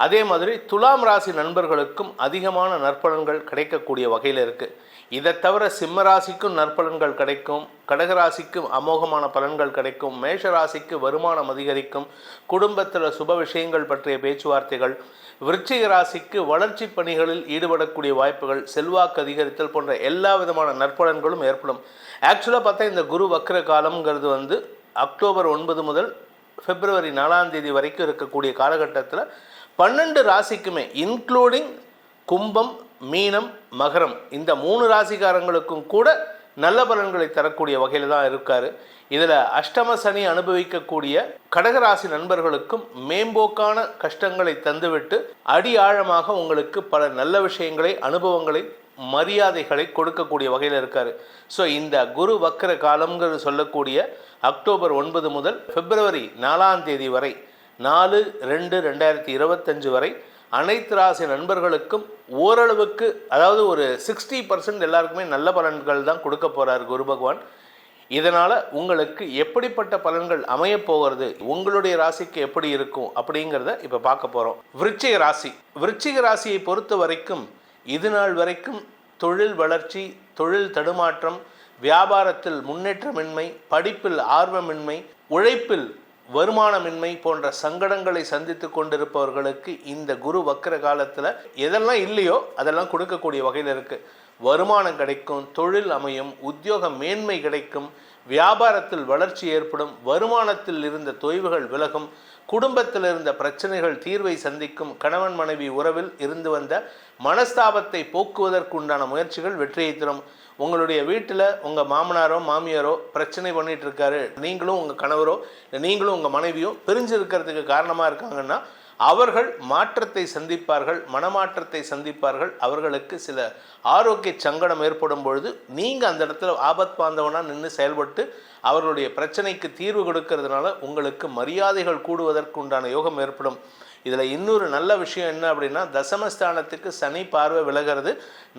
அதே மாதிரி துலாம் ராசி நண்பர்களுக்கும் அதிகமான நற்பலன்கள் கிடைக்கக்கூடிய வகையில் இருக்குது இதை தவிர சிம்ம ராசிக்கும் நற்பலன்கள் கிடைக்கும் கடகராசிக்கும் அமோகமான பலன்கள் கிடைக்கும் மேஷ ராசிக்கு வருமானம் அதிகரிக்கும் குடும்பத்தில் சுப விஷயங்கள் பற்றிய பேச்சுவார்த்தைகள் விருச்சிக ராசிக்கு வளர்ச்சி பணிகளில் ஈடுபடக்கூடிய வாய்ப்புகள் செல்வாக்கு அதிகரித்தல் போன்ற எல்லா விதமான நற்பலன்களும் ஏற்படும். ஆக்சுவலாக பார்த்தா இந்த குரு வக்கர காலம்ங்கிறது வந்து அக்டோபர் ஒன்பது முதல் பிப்ரவரி நாலாம் தேதி வரைக்கும் இருக்கக்கூடிய காலகட்டத்தில் பன்னெண்டு ராசிக்குமே இன்க்ளூடிங் கும்பம் மீனம் மகரம் இந்த மூணு ராசிக்காரங்களுக்கும் கூட நல்ல பலன்களை தரக்கூடிய வகையில் தான் இருக்கார். இதில் அஷ்டம சனி அனுபவிக்கக்கூடிய கடகராசி நண்பர்களுக்கும் மேம்போக்கான கஷ்டங்களை தந்துவிட்டு அடி ஆழமாக உங்களுக்கு பல நல்ல விஷயங்களை அனுபவங்களை மரியாதைகளை கொடுக்கக்கூடிய வகையில் இருக்கார். ஸோ இந்த குரு வக்கர காலம்ங்கிறது சொல்லக்கூடிய அக்டோபர் ஒன்பது முதல் பிப்ரவரி நாலாம் தேதி வரை நாலு ரெண்டு ரெண்டாயிரத்தி இருபத்தஞ்சு வரை அனைத்து ராசி நண்பர்களுக்கும் ஓரளவுக்கு அதாவது ஒரு சிக்ஸ்டி பர்சன்ட் எல்லாருக்குமே நல்ல பலன்கள் தான் கொடுக்க போகிறார் குரு பகவான். இதனால் உங்களுக்கு எப்படிப்பட்ட பலன்கள் அமையப் போகிறது உங்களுடைய ராசிக்கு எப்படி இருக்கும் அப்படிங்கிறத இப்போ பார்க்க போகிறோம் விருச்சிக ராசி. விருச்சிக ராசியை பொறுத்த வரைக்கும் இது நாள் வரைக்கும் தொழில் வளர்ச்சி தொழில் தடுமாற்றம் வியாபாரத்தில் முன்னேற்றமின்மை படிப்பில் ஆர்வமின்மை உழைப்பில் வருமானமின்மை போன்ற சங்கடங்களை சந்தித்து கொண்டிருப்பவர்களுக்கு இந்த குரு வக்கர காலத்தில் எதெல்லாம் இல்லையோ அதெல்லாம் கொடுக்கக்கூடிய வகையில் இருக்குது வருமானம் கிடைக்கும் தொழில் அமையும் உத்தியோக மேன்மை கிடைக்கும் வியாபாரத்தில் வளர்ச்சி ஏற்படும் வருமானத்தில் இருந்த தொய்வுகள் விலகும் குடும்பத்தில் இருந்த பிரச்சனைகள் தீர்வை சந்திக்கும் கணவன் மனைவி உறவில் இருந்து வந்த மனஸ்தாபத்தை போக்குவதற்குண்டான முயற்சிகள் வெற்றியை தரும். உங்களுடைய வீட்டில் உங்கள் மாமனாரோ மாமியாரோ பிரச்சனை பண்ணிட்டு இருக்காரு. நீங்களும் உங்கள் கணவரோ நீங்களும் உங்கள் மனைவியோ பிரிஞ்சு இருக்கிறதுக்கு காரணமாக இருக்காங்கன்னா அவர்கள் மாற்றத்தை சந்திப்பார்கள் மனமாற்றத்தை சந்திப்பார்கள். அவர்களுக்கு சில ஆரோக்கிய சங்கடம் ஏற்படும் பொழுது நீங்கள் அந்த இடத்துல ஆபத் பாந்தவனாக நின்று செயல்பட்டு அவர்களுடைய பிரச்சனைக்கு தீர்வு கொடுக்கறதுனால உங்களுக்கு மரியாதைகள் கூடுவதற்கு உண்டான யோகம் ஏற்படும். இதில் இன்னொரு நல்ல விஷயம் என்ன அப்படின்னா தசமஸ்தானத்துக்கு சனி பார்வை விலகிறது.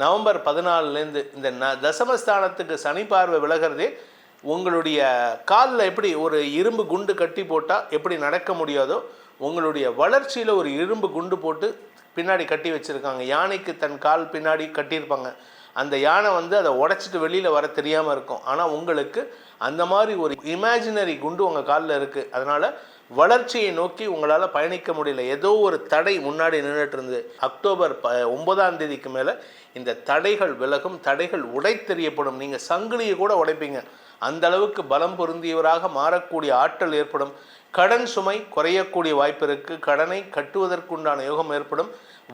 நவம்பர் பதினாலுலேருந்து இந்த ந தசமஸ்தானத்துக்கு சனி பார்வை விலகிறதே உங்களுடைய காலில் எப்படி ஒரு இரும்பு குண்டு கட்டி போட்டால் எப்படி நடக்க முடியாதோ உங்களுடைய வளர்ச்சியில் ஒரு இரும்பு குண்டு போட்டு பின்னாடி கட்டி வச்சுருக்காங்க. யானைக்கு தன் கால் பின்னாடி கட்டியிருப்பாங்க. அந்த யானை வந்து அதை உடைச்சிட்டு வெளியில் வர தெரியாமல் இருக்கும். ஆனால் உங்களுக்கு அந்த மாதிரி ஒரு இமேஜினரி குண்டு உங்கள் காலில் இருக்குது அதனால் வளர்ச்சியை நோக்கி உங்களால் பயணிக்க முடியல. ஏதோ ஒரு தடை முன்னாடி நின்றுட்டு இருந்து அக்டோபர் ப ஒன்பதாம் தேதிக்கு மேலே இந்த தடைகள் விலகும் தடைகள் உடைத்தெறியப்படும் நீங்கள் சங்கிலியை கூட உடைப்பீங்க. அந்த அளவுக்கு பலம் பொருந்தியவராக மாறக்கூடிய ஆற்றல் ஏற்படும். கடன் சுமை குறையக்கூடிய வாய்ப்பு இருக்குது கடனை கட்டுவதற்குண்டான யோகம் ஏற்படும்.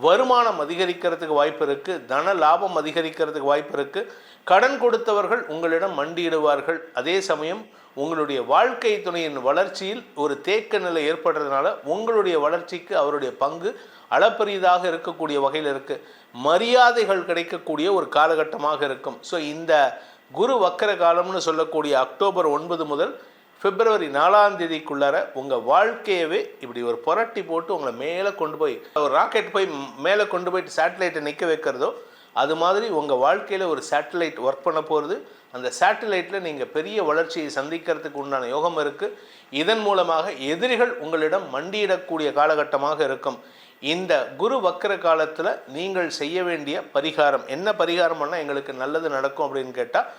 வருமானம் அதிகரிக்கிறதுக்கு வாய்ப்பு இருக்குது தன லாபம் அதிகரிக்கிறதுக்கு வாய்ப்பு இருக்குது கடன் கொடுத்தவர்கள் உங்களிடம் மண்டியிடுவார்கள். அதே சமயம் உங்களுடைய வாழ்க்கை துணையின் வளர்ச்சியில் ஒரு தேக்க நிலை ஏற்படுறதுனால உங்களுடைய வளர்ச்சிக்கு அவருடைய பங்கு அளப்பரியதாக இருக்கக்கூடிய வகையில் இருக்குது மரியாதைகள் கிடைக்கக்கூடிய ஒரு காலகட்டமாக இருக்கும். ஸோ இந்த குரு வக்கர காலம்னு சொல்லக்கூடிய அக்டோபர் ஒன்பது முதல் பிப்ரவரி நாலாம் தேதிக்குள்ளார உங்கள் வாழ்க்கையவே இப்படி ஒரு புரட்டி போட்டு உங்களை மேலே கொண்டு போய் ஒரு ராக்கெட் போய் மேலே கொண்டு போயிட்டு சேட்டலைட்டை நிற்க வைக்கிறதோ அது மாதிரி உங்கள் வாழ்க்கையில் ஒரு சேட்டலைட் ஒர்க் பண்ண போகிறது அந்த சேட்டலைட்டில் நீங்கள் பெரிய வளர்ச்சியை சந்திக்கிறதுக்கு உண்டான யோகம் இருக்குது இதன் மூலமாக எதிரிகள் உங்களிடம் மண்டியிடக்கூடிய காலகட்டமாக இருக்கும். இந்த குரு வக்கர காலத்தில் நீங்கள் செய்ய வேண்டிய பரிகாரம் என்ன பரிகாரம் பண்ணால் எங்களுக்கு நல்லது நடக்கும் அப்படின்னு கேட்டால்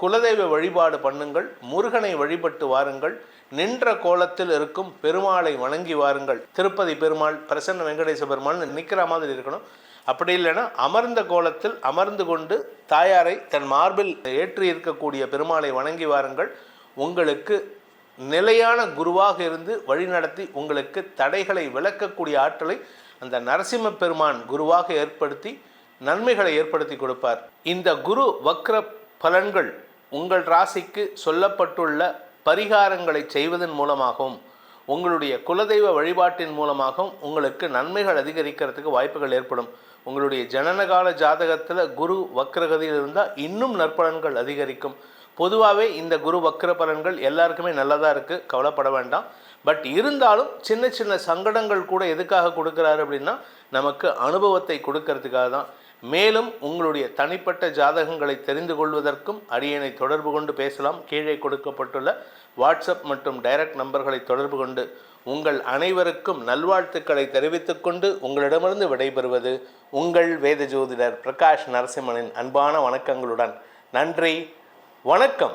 குலதெய்வ வழிபாடு பண்ணுங்கள் முருகனை வழிபட்டு வாருங்கள் நின்ற கோலத்தில் இருக்கும் பெருமாளை வணங்கி வாருங்கள். திருப்பதி பெருமாள் பிரசன்ன வெங்கடேச பெருமாள்னு நிற்கிற மாதிரி இருக்கணும். அப்படி இல்லைன்னா அமர்ந்த கோலத்தில் அமர்ந்து கொண்டு தாயாரை தன் மார்பில் ஏற்றி இருக்கக்கூடிய பெருமாளை வணங்கி வாருங்கள். உங்களுக்கு நிலையான குருவாக இருந்து வழிநடத்தி உங்களுக்கு தடைகளை விளக்கக்கூடிய ஆற்றலை அந்த நரசிம்ம பெருமான் குருவாக ஏற்படுத்தி நன்மைகளை ஏற்படுத்தி கொடுப்பார். இந்த குரு வக்ர பலன்கள் உங்கள் ராசிக்கு சொல்லப்பட்டுள்ள பரிகாரங்களை செய்வதன் மூலமாகவும் உங்களுடைய குலதெய்வ வழிபாட்டின் மூலமாகவும் உங்களுக்கு நன்மைகள் அதிகரிக்கிறதுக்கு வாய்ப்புகள் ஏற்படும். உங்களுடைய ஜனனகால ஜாதகத்தில் குரு வக்ரகதியில் இருந்தால் இன்னும் நற்பலன்கள் அதிகரிக்கும். பொதுவாகவே இந்த குரு வக்ர பலன்கள் எல்லாருக்குமே நல்லதாக இருக்குது கவலைப்பட வேண்டாம். பட் இருந்தாலும் சின்ன சின்ன சங்கடங்கள் கூட எதுக்காக கொடுக்குறாரு அப்படின்னா நமக்கு அனுபவத்தை கொடுக்கறதுக்காக தான். மேலும் உங்களுடைய தனிப்பட்ட ஜாதகங்களை தெரிந்து கொள்வதற்கும் அரியணை தொடர்பு கொண்டு பேசலாம். கீழே கொடுக்கப்பட்டுள்ள வாட்ஸ்அப் மற்றும் டைரக்ட் நம்பர்களை தொடர்பு கொண்டு உங்கள் அனைவருக்கும் நல்வாழ்த்துக்களை தெரிவித்துக்கொண்டு உங்களிடமிருந்து விடைபெறுவது உங்கள் வேத ஜோதிடர் பிரகாஷ் நரசிம்மனின் அன்பான வணக்கங்களுடன். நன்றி. வணக்கம்.